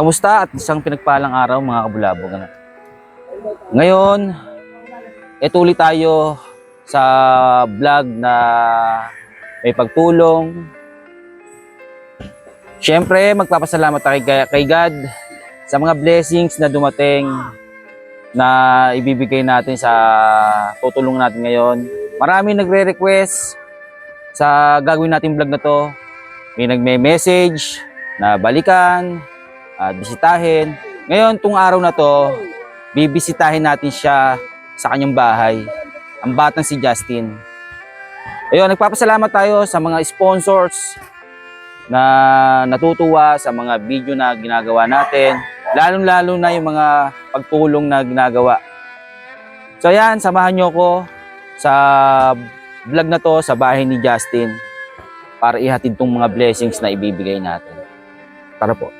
Kamusta at isang pinagpalang araw mga kabulabog. Ngayon, ito ulit tayo sa vlog na may pagtulong. Siyempre, magpapasalamat tayo kay, kay God sa mga blessings na dumating na ibibigay natin sa tutulong natin ngayon. Marami nagre-request sa gagawin natin vlog na to. May nagme-message na balikan, at bisitahin. Ngayon, tung araw na to, bibisitahin natin siya sa kanyang bahay. Ang batang si Justin. Ayun, nagpapasalamat tayo sa mga sponsors na natutuwa sa mga video na ginagawa natin. Lalong-lalo na yung mga pagtulong na ginagawa. So ayan, samahan nyo ko sa vlog na to sa bahay ni Justin para ihatid tong mga blessings na ibibigay natin. Tara po.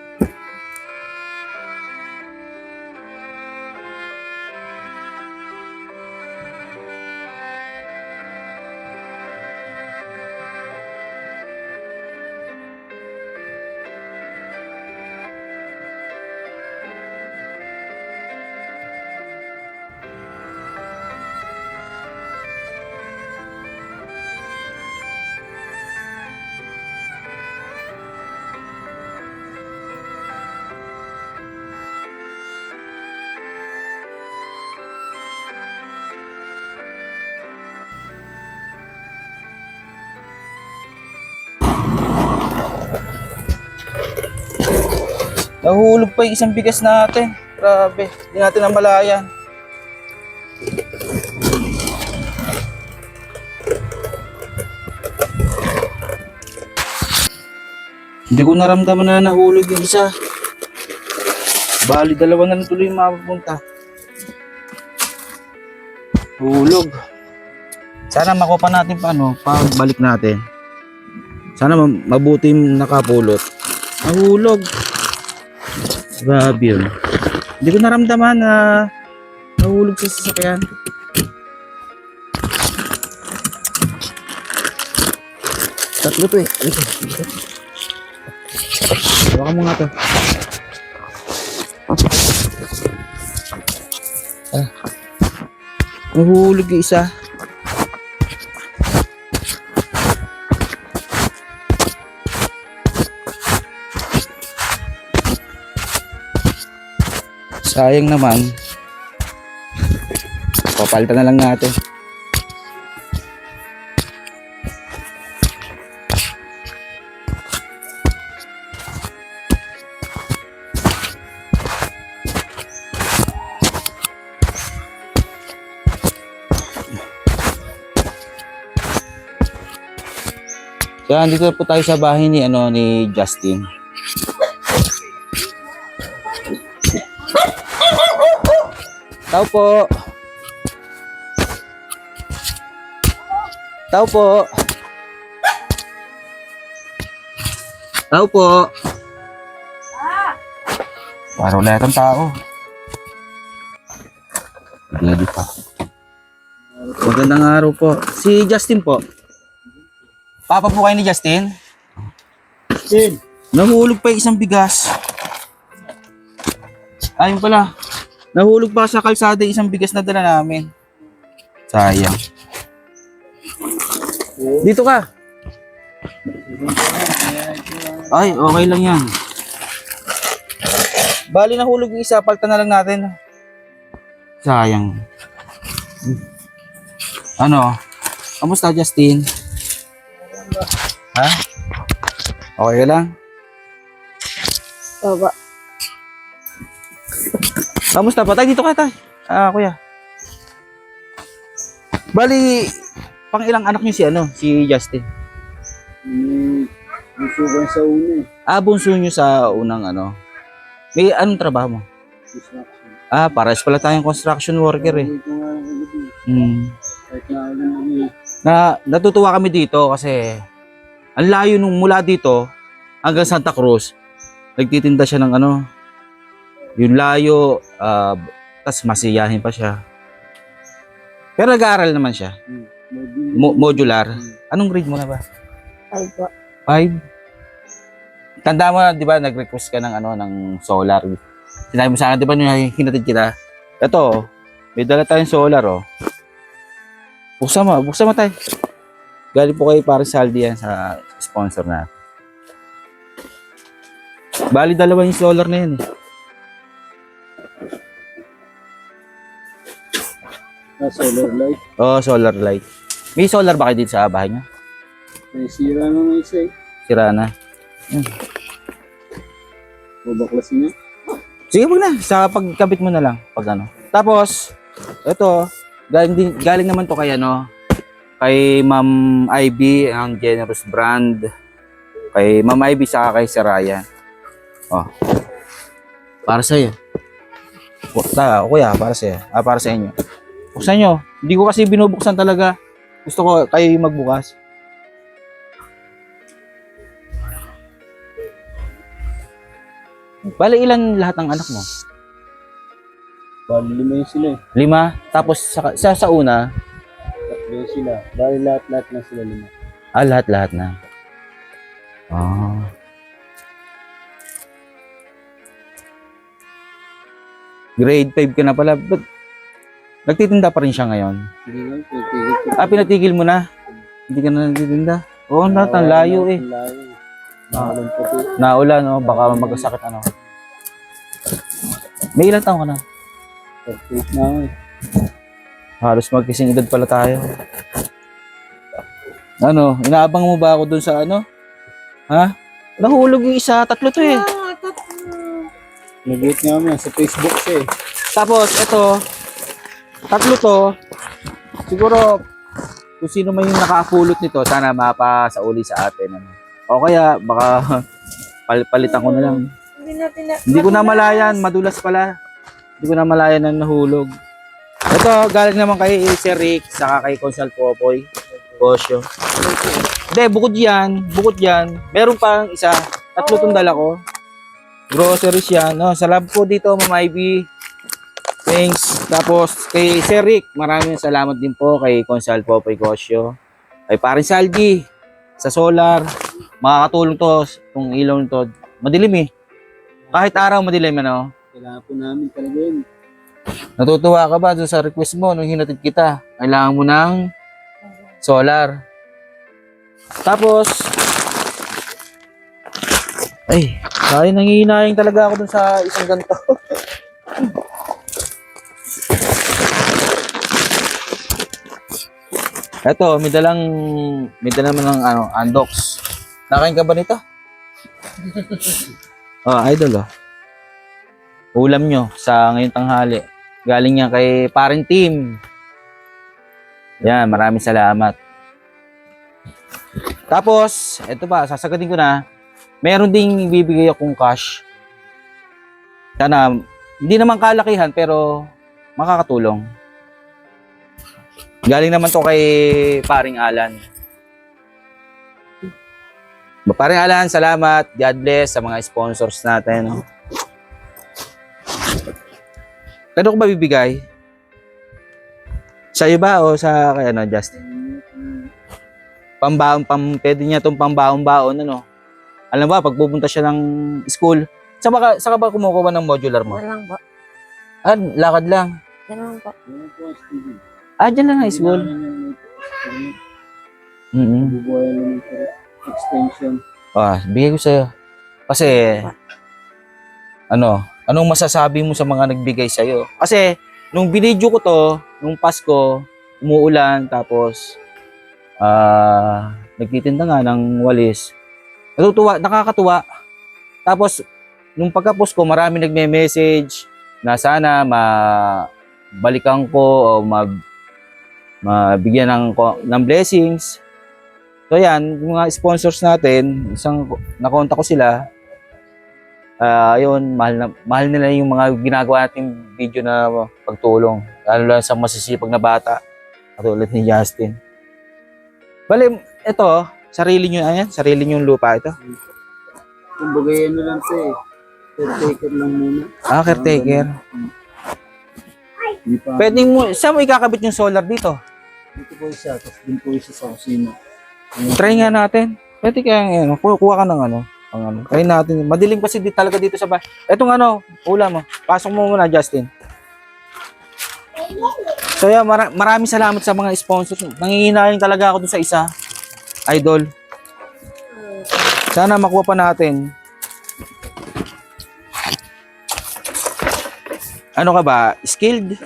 Nahulog pa yung isang bigas natin. Grabe, hindi natin namalayan. Hindi ko naramdaman na nahulog yung isa. Bali, dalawa na lang tuloy yung mapupunta. Hulog. Sana makuha natin pa ano, pagbalik natin. Sana ma- mabuti nakapulot. Nahulog. Grabe yun. Hindi ko naramdaman na nahulog sa sasakyan. Tatlo to eh. Baka mo nga to. Ah. Nahulog yung isa. Sayang naman. Papalitan na lang natin. Kaya dito po tayo sa bahay ni ano ni Justin. Tao po. Tao po. Tao po. Parang wala kang tao. Ready pa. Magandang araw po. Si Justin po. Papa po kayo ni Justin? Sin, Nahulog pa yung isang bigas. Ayun pala. Nahulog pa sa kalsada isang bigas na dala namin. Sayang. Dito ka. Ay, okay lang yan. Bali nahulog yung isa, palta na lang natin. Sayang. Ano? Kamusta Justin? Ha? Okay ka lang? baba. Kamusta pa? Tay, dito ka, tay. Ah, kuya. Bali, pang ilang anak niyo si ano, si Justin? Hmm, gusto sa una eh. Ah, bunso niyo sa unang ano. May anong trabaho mo? Construction. Ah, pares pala tayong construction worker eh. Ko eh. Na, natutuwa kami dito kasi ang layo nung mula dito hanggang Santa Cruz. Nagtitinda siya ng ano, yung layo, uh, tas masiyahin pa siya. Pero nag-aaral naman siya. Mo- modular. Anong grade mo na ba? Ay ba? Five? Tanda mo, di ba, nag-request ka ng ano, ng solar. Sinabi mo sa akin, di ba, nung hinatid kita? Ito, may dala tayong solar, oh. Buksan mo, buksan mo tayo. Galing po kay para Saldi yan sa sponsor na. Bali, dalawa yung solar na yan, eh. Ah, solar light. Oh, solar light. May solar ba kayo dito sa bahay niyo? May sira na nga isa eh. Sira na. Babaklasin niya. Sige, wag na. Sa pagkabit mo na lang. Pag ano. Tapos, ito, galing, din, galing naman to kay ano, kay Ma'am Ivy, ang generous brand. Kay Ma'am Ivy, saka kay Saraya. Oh. Para sa'yo. O, ta, kuya, para sa'yo. Ah, para sa inyo. Buksan nyo. Hindi ko kasi binubuksan talaga. Gusto ko kayo yung magbukas. Bale, ilan lahat ng anak mo? Bali lima yun sila eh. Lima. Tapos sa, sa, sa una, Tatlo sila. Bali lahat-lahat na sila lima. ah, lahat-lahat na. Ah. Grade 5 ka na pala. But, nagtitinda pa rin siya ngayon. Hindi lang, ko. Ah, pinatigil mo na? Hindi ka na nagtitinda? Oo, oh, lahat ang layo eh. Layo. Nakalang pati. Naulan, no? Baka magkasakit ano. May ilang taon ka na? Perfect na ako eh. Halos magkising edad pala tayo. Ano, inaabang mo ba ako dun sa ano? Ha? Nahulog yung isa, tatlo to eh. Nag-gate nga kami sa Facebook siya eh. Tapos, ito, tatlo to. Siguro, kung sino yung nakapulot nito, sana mapasauli sa atin. Ano. O kaya, baka pal- palitan ko na lang. Hindi natin na... Hindi ko na malayan, madulas pala. Hindi ko na malayan na nahulog. Ito, galing naman kay Sir Rick, saka kay Consal Popoy. Bosyo. Hindi, bukod yan, bukod yan, meron pang isa, tatlo tong dala ko. Groceries yan. No? Sa lab ko dito, Ma'am Ivy. Thanks. Tapos, kay Sir Rick, maraming salamat din po kay Consal Popoy Bosyo. Kay Parin Salgi, sa solar. Makakatulong to, itong ilaw nito. Madilim eh. Kahit araw madilim, ano? Kailangan po namin talaga yun. Natutuwa ka ba doon sa request mo nung hinatid kita? Kailangan mo ng solar. Tapos, ay, ay nangihinayang talaga ako dun sa isang ganito. Eto, may dalang, may dalang ng ano, undox. Nakain ka ba nito? oh, idol oh. Ulam nyo sa ngayong tanghali. Galing yan kay parent team. Yan, maraming salamat. Tapos, eto pa, sasagutin ko na. Meron ding ibibigay akong cash. Sana, hindi naman kalakihan, pero makakatulong. Galing naman to kay paring Alan. Paring Alan, salamat. God bless sa mga sponsors natin. Kano ko ba bibigay? Sa'yo ba o sa kay ano, Justin? Pambaon, pam, pwede niya itong pambaon-baon, ano? Alam ba, pag pupunta siya ng school, saan ba, ka ba kumukuha ng modular mo? Yan lang po. Ah, lakad lang. Yan lang po. Ah, dyan lang ang school. Mm naman po. Extension. Ah, bigay ko sa'yo. Kasi, ano, anong masasabi mo sa mga nagbigay sa'yo? Kasi, nung binidyo ko to, nung Pasko, umuulan, tapos, ah, nagtitinda nga ng walis. Natutuwa, nakakatuwa. Tapos, nung pagkapos ko, marami nagme-message na sana mabalikan ko o mag, mabigyan ng, ng blessings. So yan, yung mga sponsors natin, isang nakontak ko sila. Ah, ayun, mahal na mahal nila yung mga ginagawa nating video na pagtulong. Lalo lang sa masisipag na bata. Katulad ni Justin. Bale, ito, sarili nyo, ayan, sarili nyo yung lupa ito. Kumbaga yan na lang siya eh. Caretaker lang muna. Ah, caretaker. Pwede mo, saan mo ikakabit yung solar dito? Dito po isa. Tapos din po isa sa kusina. Try nga natin. Pwede kaya, ano, ku- kuha ka ng ano. Ang ano. Try natin. Madilim kasi di talaga dito sa bahay. Etong ano, ulam mo. Pasok mo muna, Justin. So yeah, mara- maraming salamat sa mga sponsor. Nanginginayang talaga ako dun sa isa. Idol. Sana makuha pa natin. Ano ka ba? Skilled?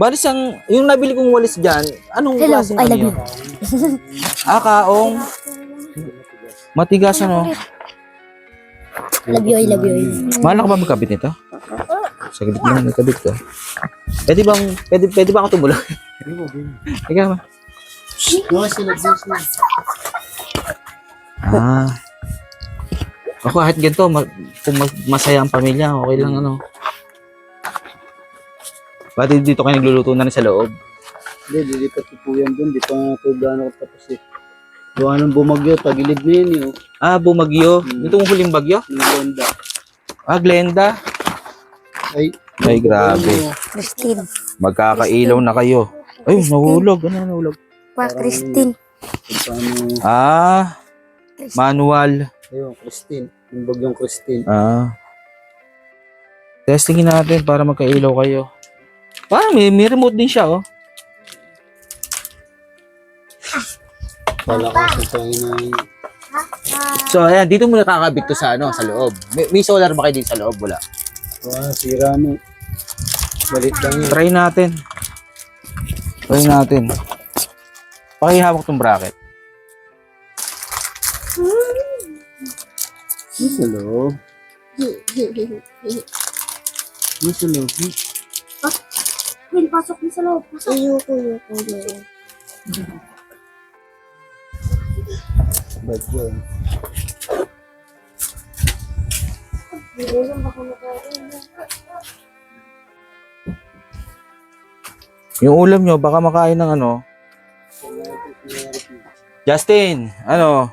Balis ang, yung nabili kong walis dyan, anong Hello, klaseng I ano love yun? Ah, kaong. Matigas ano. Love you, I love you. Mahal ka ba magkabit nito? Saglit lang nagkabit ko. Pwede bang, pwede, pwede ba ako tumulong? Ikaw ba? Na. Ah. Ako kahit ganito, ma- kung mag- masaya ang pamilya, okay lang ano. Pati dito kayo nagluluto na rin sa loob. Hindi, lilipat ko po yan dun. Di pa nga po gano'n ko tapos eh. Gawa nung bumagyo, tagilid na yun yun. Ah, bumagyo. Itong huling bagyo? Yung ganda. Ah, Glenda. Ay, Ay, grabe. Christine. Magkakailaw na kayo. Ay, nahulog. Ano nahulog? Pa, Christine. kung paano, Ah, manual. ayun, Christine. Yung bagyong Christine. Ah. Testingin natin para magkailaw kayo. Parang may, may remote din siya, oh. Palakasan tayo na yun. So, ayan, dito muna kakabit to sa, ano, sa loob. May, may solar ba kayo dito sa loob? Wala. Wah, sira mo. Balit lang yun. Try natin. Try natin. Pakihawak tong bracket. Ano sa loob? Ano sa loob? Queen, pasok mo sa loob. Pasok. Ayoko, ayoko, ayoko. Ba't yun? Yung ulam nyo, baka makain ng ano. Justin, ano?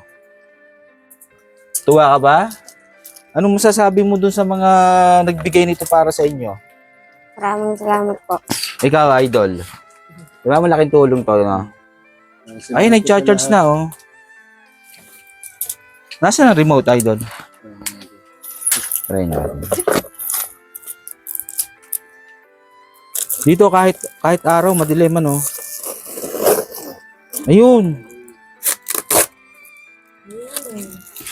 Tuwa ka ba? Anong masasabi mo dun sa mga nagbigay nito para sa inyo? Maraming salamat po. Ikaw, idol. Di ba malaking tulong to, no? Ay, nag-charge na, oh. Nasaan ang remote, idol? Try. Dito kahit kahit araw madilim ano. Ayun.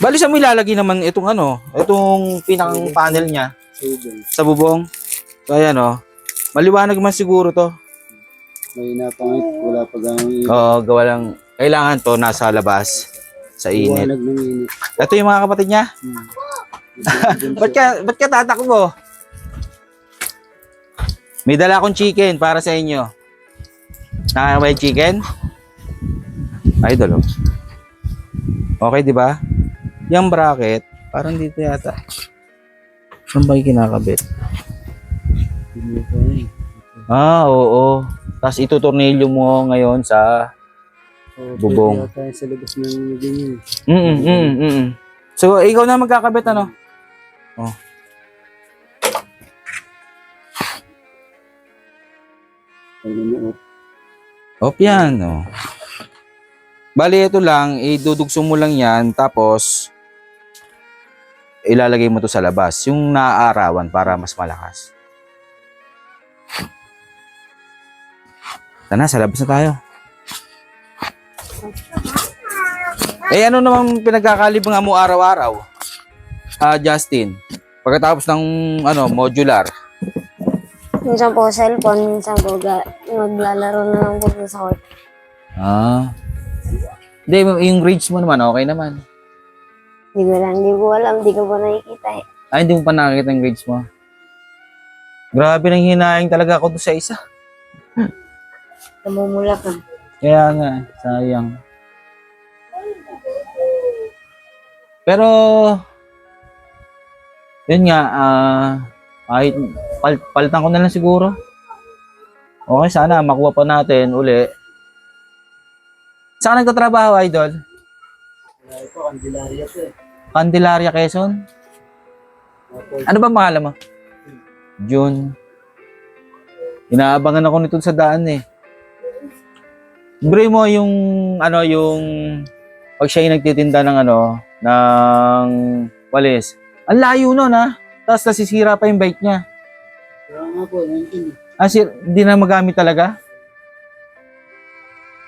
Bali sa mo ilalagay naman itong ano, itong pinakang panel niya sa bubong. So ayan oh. Maliwanag man siguro to. May napangit, wala pa gano'ng Oo, gawa lang. Kailangan to nasa labas sa init. Iwanag ng init. Ito yung mga kapatid niya. Hmm. Ba't ka, ba't ka tatakbo? May dala akong chicken para sa inyo. Nakakabay chicken? Idol, oh. Okay, di ba? Yung bracket, parang dito yata. Saan ba yung kinakabit? Yun. Ah, oo. Tapos itutornilyo mo ngayon sa... Oh, Bubong. Pwede yata sa labas ng ganyan. Mm mm mm mm. So, ikaw na magkakabit, ano? Oh. Ano mo, oh. Op yan, oh. Bali, ito lang, idudugso mo lang yan, tapos ilalagay mo to sa labas, yung naaarawan para mas malakas. Tana, sa labas na tayo. Eh, ano namang pinagkakalibangan mo araw-araw? Ah, Justin, pagkatapos ng ano, modular, Minsan po cellphone, minsan po ga- maglalaro na lang po sa court. Ah. Hindi, yung grades mo naman, okay naman. Hindi ko lang, hindi ko alam, hindi ko pa nakikita eh. Ay, hindi mo pa nakakita yung grades mo. Grabe nang hinayang talaga ako doon sa isa. Namumula ka. Kaya nga, sayang. Pero, yun nga, ah, kahit pal- palitan ko na lang siguro. Okay, sana makuha pa natin uli. Saan nagtatrabaho, Idol? Ito, Candelaria to eh. Candelaria, Quezon? Ano ba pangalan mo? June. Inaabangan ako nito sa daan eh. Libre mo yung ano yung pag siya yung nagtitinda ng ano ng walis. Ang layo nun ha. Tapos nasisira pa yung bike niya. Nga po, nandiyan eh. Ah, sir, hindi na magamit talaga?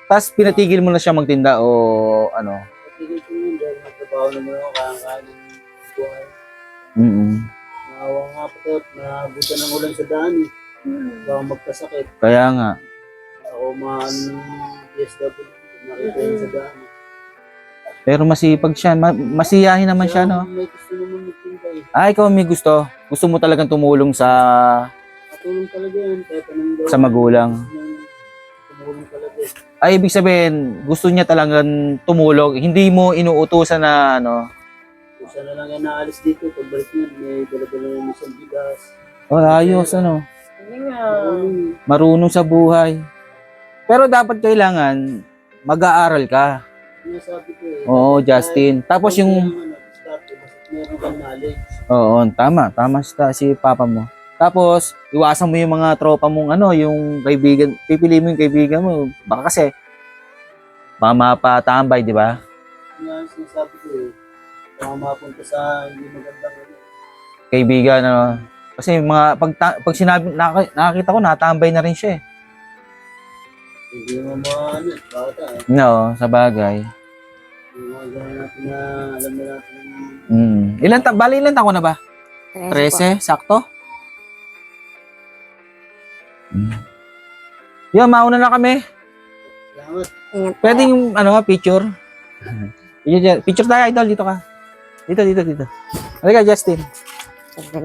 Tapos pinatigil mo na siya magtinda o ano? Patigil ko yun dahil magtrabaho naman ako, kaya ng buhay. Mm Naawa nga po tayo, naabutan ng ulan sa daan eh. Baka magkasakit. Kaya nga. Ako maano ng DSW, nakita yun sa daan. Pero masipag siya. Ma- masiyahin naman siya, no? May gusto naman magtinda eh. Ah, ikaw may gusto. Gusto mo talagang tumulong sa... Katulong talaga yan, kahit anong gawin. Sa magulang. Tumulong talaga eh. Ay, ibig sabihin, gusto niya talagang tumulong. Hindi mo inuutosan na, ano, Kung saan na lang yan naalis dito, pagbalik niya, may dala-dala na isang bigas. oh, ayos, ano, Ano, marunong sa buhay. Pero dapat kailangan mag-aaral ka. sinasabi ko eh. Oo, Justin. Tapos yung... Meron kang knowledge. Oo, tama. Tama si, si papa mo. Tapos, iwasan mo yung mga tropa mong ano, yung kaibigan, pipili mo yung kaibigan mo. Baka kasi, baka mapatambay, di ba? Nga sinasabi ko eh. Baka mapunta sa hindi magandang ano. Kaibigan, ano. Kasi mga, pag, ta- pag sinabi, nak- nakakita ko, natambay na rin siya eh. Hindi mo mga ano, bata eh. No, sa bagay. Yung mga gano'n natin na alam na natin. Mm. Ilan ta bali ilan taon na ba? Trece 13, po. sakto? Mm. Yan, mauna na kami. Salamat. Ingat. Pwede yung ano nga, picture. Picture tayo, idol. Dito ka. Dito, dito, dito. Halika, Justin.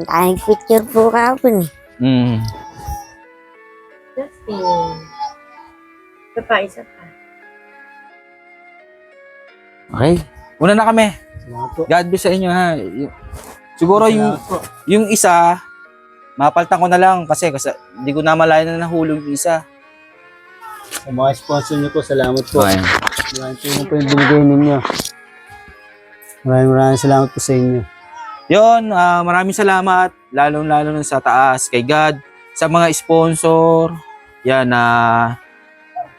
Tayong picture po kahapon eh. Mm. Justin. Isa pa, isa pa. Okay. Una na kami. God bless sa inyo ha. Siguro yung yung isa, mapaltan ko na lang kasi kasi hindi ko na malayan na nahulog yung isa. Sa mga sponsor niyo po, salamat po. Okay. Tulong po yung binigay ninyo. Maraming maraming salamat po sa inyo. Yon, ah, maraming salamat lalo-lalo na sa taas kay God, sa mga sponsor, yan na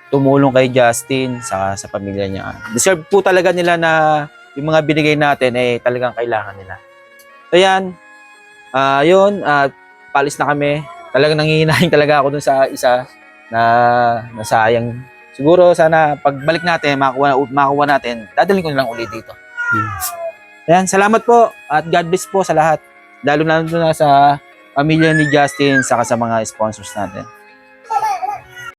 tumulong kay Justin sa sa pamilya niya. Deserve po talaga nila na yung mga binigay natin eh talagang kailangan nila. So yan. Ah, yun, at palis na kami. Talagang nanghihinahin talaga ako dun sa isa na nasayang. Siguro sana pagbalik natin, makuha, makuha natin, dadalhin ko na lang ulit dito. Ayan, salamat po at God bless po sa lahat. Lalo na na sa pamilya ni Justin saka sa mga sponsors natin.